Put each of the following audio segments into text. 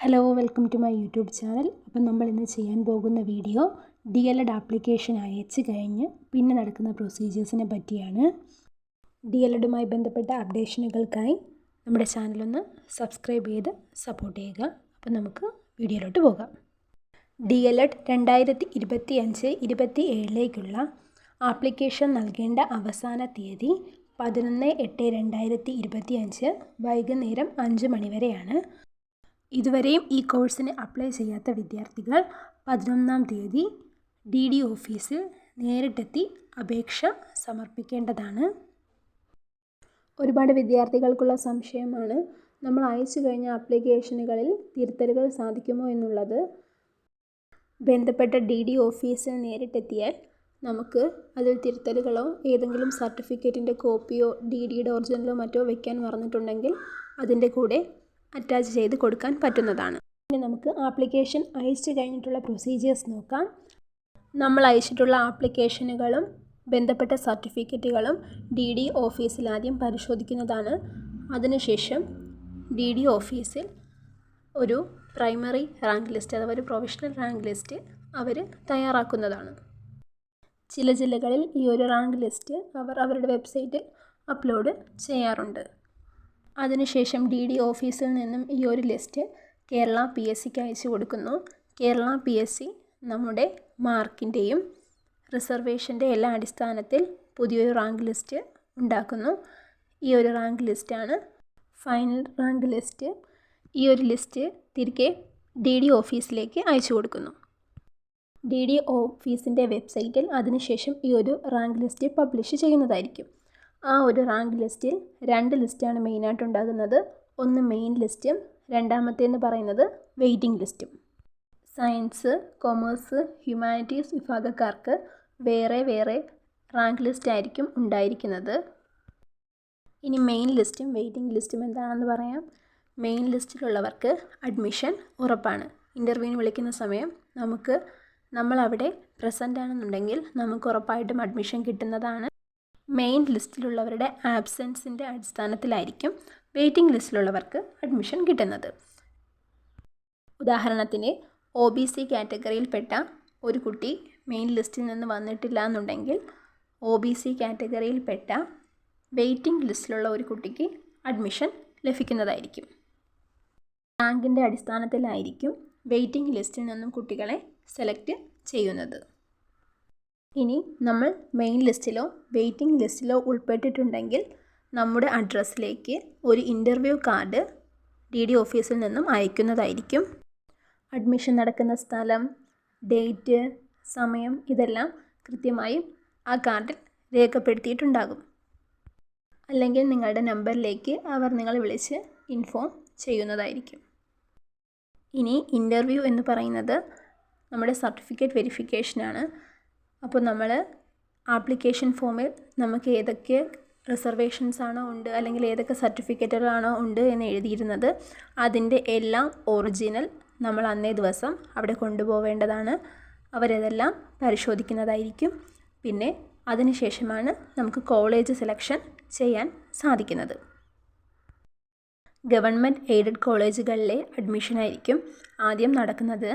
Hello welcome to my YouTube channel. അപ്പം നമ്മൾ ഇന്ന് ചെയ്യാൻ പോകുന്ന video D L Ed application അയച്ച് കഴിഞ്ഞ് പിന്നെ നടക്കുന്ന പ്രൊസീജിയേഴ്സിനെ പറ്റിയാണ്. ഡി എൽ എഡുമായി ബന്ധപ്പെട്ട അപ്ഡേഷനുകൾക്കായി നമ്മുടെ ചാനലൊന്ന് സബ്സ്ക്രൈബ് ചെയ്ത് സപ്പോർട്ട് ചെയ്യുക. അപ്പം നമുക്ക് വീഡിയോയിലോട്ട് പോകാം. ഡി എൽ എഡ് രണ്ടായിരത്തി ഇരുപത്തി അഞ്ച് ഇരുപത്തി ഏഴിലേക്കുള്ള ആപ്ലിക്കേഷൻ നൽകേണ്ട അവസാന തീയതി പതിനൊന്ന് എട്ട് രണ്ടായിരത്തി ഇരുപത്തി അഞ്ച് വൈകുന്നേരം അഞ്ച് മണി വരെയാണ് ഇതുവരെയും ഈ കോഴ്സിന് അപ്ലൈ ചെയ്യാത്ത വിദ്യാർത്ഥികൾ പതിനൊന്നാം തീയതി ഡി ഡി ഓഫീസിൽ നേരിട്ടെത്തി അപേക്ഷ സമർപ്പിക്കേണ്ടതാണ്. ഒരുപാട് വിദ്യാർത്ഥികൾക്കുള്ള സംശയമാണ്. നമ്മൾ അയച്ചു കഴിഞ്ഞ ആപ്ലിക്കേഷനുകളിൽ തിരുത്തലുകൾ സാധിക്കുമോ എന്നുള്ളത്. ബന്ധപ്പെട്ട ഡി ഡി ഓഫീസിൽ നേരിട്ടെത്തിയാൽ നമുക്ക് അതിൽ തിരുത്തലുകളോ ഏതെങ്കിലും സർട്ടിഫിക്കറ്റിന്റെ കോപ്പിയോ ഡി ഡിയുടെ ഒറിജിനലോ മറ്റോ വയ്ക്കാൻ മറന്നിട്ടുണ്ടെങ്കിൽ അതിന്റെ കൂടെ അറ്റാച്ച് ചെയ്ത് കൊടുക്കാൻ പറ്റുന്നതാണ്. ഇനി നമുക്ക് ആപ്ലിക്കേഷൻ അയച്ചു കഴിഞ്ഞിട്ടുള്ള പ്രൊസീജിയേഴ്സ് നോക്കാം. നമ്മൾ അയച്ചിട്ടുള്ള ആപ്ലിക്കേഷനുകളും ബന്ധപ്പെട്ട സർട്ടിഫിക്കറ്റുകളും ഡി ഡി ഓഫീസിൽ ആദ്യം പരിശോധിക്കുന്നതാണ്. അതിനുശേഷം ഡി ഡി ഓഫീസിൽ ഒരു പ്രൈമറി റാങ്ക് ലിസ്റ്റ് അഥവാ ഒരു പ്രൊഫഷണൽ റാങ്ക് ലിസ്റ്റ് അവർ തയ്യാറാക്കുന്നതാണ്. ചില ജില്ലകളിൽ ഈ ഒരു റാങ്ക് ലിസ്റ്റ് അവർ അവരുടെ വെബ്സൈറ്റിൽ അപ്ലോഡ് ചെയ്യാറുണ്ട്. അതിനുശേഷം ഡി ഡി ഓഫീസിൽ നിന്നും ഈ ഒരു ലിസ്റ്റ് കേരള പി എസ് സിക്ക് അയച്ചു കൊടുക്കുന്നു. കേരള പി എസ് സി നമ്മുടെ മാർക്കിന്റെയും റിസർവേഷന്റെ എല്ലാ അടിസ്ഥാനത്തിൽ പുതിയൊരു റാങ്ക് ലിസ്റ്റ് ഉണ്ടാക്കുന്നു. ഈ ഒരു റാങ്ക് ലിസ്റ്റാണ് ഫൈനൽ റാങ്ക് ലിസ്റ്റ്. ഈ ഒരു ലിസ്റ്റ് തിരികെ ഡി ഡി ഓഫീസിലേക്ക് അയച്ചു കൊടുക്കുന്നു. ഡി ഡി ഓഫീസിന്റെ വെബ്സൈറ്റിൽ അതിനുശേഷം ഈ ഒരു റാങ്ക് ലിസ്റ്റ് പബ്ലിഷ് ചെയ്യുന്നതായിരിക്കും. ആ ഒരു റാങ്ക് ലിസ്റ്റിൽ രണ്ട് ലിസ്റ്റാണ് മെയിനായിട്ട് ഉണ്ടാകുന്നത്. ഒന്ന് മെയിൻ ലിസ്റ്റും രണ്ടാമത്തേന്ന് പറയുന്നത് വെയിറ്റിംഗ് ലിസ്റ്റും. സയൻസ് കൊമേഴ്സ് ഹ്യൂമാനിറ്റീസ് വിഭാഗക്കാർക്ക് വേറെ വേറെ റാങ്ക് ലിസ്റ്റ് ആയിരിക്കും ഉണ്ടായിരിക്കുന്നത്. ഇനി മെയിൻ ലിസ്റ്റും വെയിറ്റിംഗ് ലിസ്റ്റും എന്താണെന്ന് പറയാം. മെയിൻ ലിസ്റ്റിലുള്ളവർക്ക് അഡ്മിഷൻ ഉറപ്പാണ്. ഇന്റർവ്യൂവിന് വിളിക്കുന്ന സമയം നമുക്ക് നമ്മളവിടെ പ്രസന്റ് ആണെന്നുണ്ടെങ്കിൽ നമുക്ക് ഉറപ്പായിട്ടും അഡ്മിഷൻ കിട്ടുന്നതാണ്. മെയിൻ ലിസ്റ്റിലുള്ളവരുടെ ആബ്സെൻസിന്റെ അടിസ്ഥാനത്തിലായിരിക്കും വെയിറ്റിംഗ് ലിസ്റ്റിലുള്ളവർക്ക് അഡ്മിഷൻ കിട്ടുന്നത്. ഉദാഹരണത്തിന് ഒ ബി സി കാറ്റഗറിയിൽപ്പെട്ട ഒരു കുട്ടി മെയിൻ ലിസ്റ്റിൽ നിന്ന് വന്നിട്ടില്ല എന്നുണ്ടെങ്കിൽ ഒ ബി സി കാറ്റഗറിയിൽപ്പെട്ട വെയിറ്റിംഗ് ലിസ്റ്റിലുള്ള ഒരു കുട്ടിക്ക് അഡ്മിഷൻ ലഭിക്കുന്നതായിരിക്കും. റാങ്കിന്റെ അടിസ്ഥാനത്തിലായിരിക്കും വെയിറ്റിംഗ് ലിസ്റ്റിൽ നിന്നും കുട്ടികളെ സെലക്ട് ചെയ്യുന്നത്. ഇനി നമ്മൾ മെയിൻ ലിസ്റ്റിലോ വെയിറ്റിംഗ് ലിസ്റ്റിലോ ഉൾപ്പെട്ടിട്ടുണ്ടെങ്കിൽ നമ്മുടെ അഡ്രസ്സിലേക്ക് ഒരു ഇന്റർവ്യൂ കാർഡ് ഡി ഡി ഓഫീസിൽ നിന്നും അയക്കുന്നതായിരിക്കും. അഡ്മിഷൻ നടക്കുന്ന സ്ഥലം ഡേറ്റ് സമയം ഇതെല്ലാം കൃത്യമായി ആ കാർഡിൽ രേഖപ്പെടുത്തിയിട്ടുണ്ടാകും. അല്ലെങ്കിൽ നിങ്ങളുടെ നമ്പറിലേക്ക് അവർ നിങ്ങളെ വിളിച്ച് ഇൻഫോം ചെയ്യുന്നതായിരിക്കും. ഇനി ഇന്റർവ്യൂ എന്ന് പറയുന്നത് നമ്മുടെ സർട്ടിഫിക്കറ്റ് വെരിഫിക്കേഷനാണ് അപ്പോൾ നമ്മൾ ആപ്ലിക്കേഷൻ ഫോമിൽ നമുക്ക് ഏതൊക്കെ റിസർവേഷൻസ് ആണോ ഉണ്ട് അല്ലെങ്കിൽ ഏതൊക്കെ സർട്ടിഫിക്കറ്റുകളാണോ ഉണ്ട് എന്ന് എഴുതിയിരുന്നത് അതിന്റെ എല്ലാം ഒറിജിനൽ നമ്മൾ അന്നേ ദിവസം അവിടെ കൊണ്ടുപോവേണ്ടതാണ്. അവരതെല്ലാം പരിശോധിക്കുന്നതായിരിക്കും. പിന്നെ അതിനുശേഷമാണ് നമുക്ക് കോളേജ് സെലക്ഷൻ ചെയ്യാൻ സാധിക്കുന്നത്. ഗവൺമെന്റ് എയ്ഡഡ് കോളേജുകളിലെ അഡ്മിഷനായിരിക്കും ആദ്യം നടക്കുന്നത്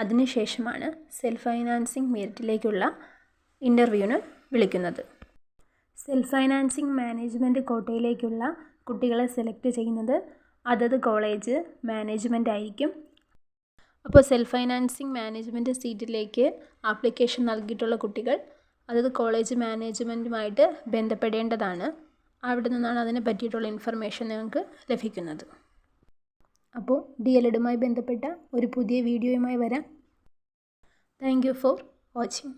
അതിനുശേഷമാണ് സെൽഫ് ഫൈനാൻസിങ് മെറിറ്റിലേക്കുള്ള ഇന്റർവ്യൂവിന് വിളിക്കുന്നത്. സെൽഫ് ഫൈനാൻസിങ് മാനേജ്മെന്റ് കോട്ടയിലേക്കുള്ള കുട്ടികളെ സെലക്ട് ചെയ്യുന്നത് അതത് കോളേജ് മാനേജ്മെന്റ് ആയിരിക്കും. അപ്പോൾ സെൽഫ് ഫൈനാൻസിങ് മാനേജ്മെന്റ് സീറ്റിലേക്ക് ആപ്ലിക്കേഷൻ നൽകിയിട്ടുള്ള കുട്ടികൾ അതത് കോളേജ് മാനേജ്മെന്റുമായിട്ട് ബന്ധപ്പെടേണ്ടതാണ്. അവിടെ നിന്നാണ് അതിനെ പറ്റിയിട്ടുള്ള ഇൻഫർമേഷൻ നിങ്ങൾക്ക് ലഭിക്കുന്നത്. അപ്പോൾ ഡി എൽ എഡുമായി ബന്ധപ്പെട്ട ഒരു പുതിയ വീഡിയോയുമായി വരാം. Thank you for watching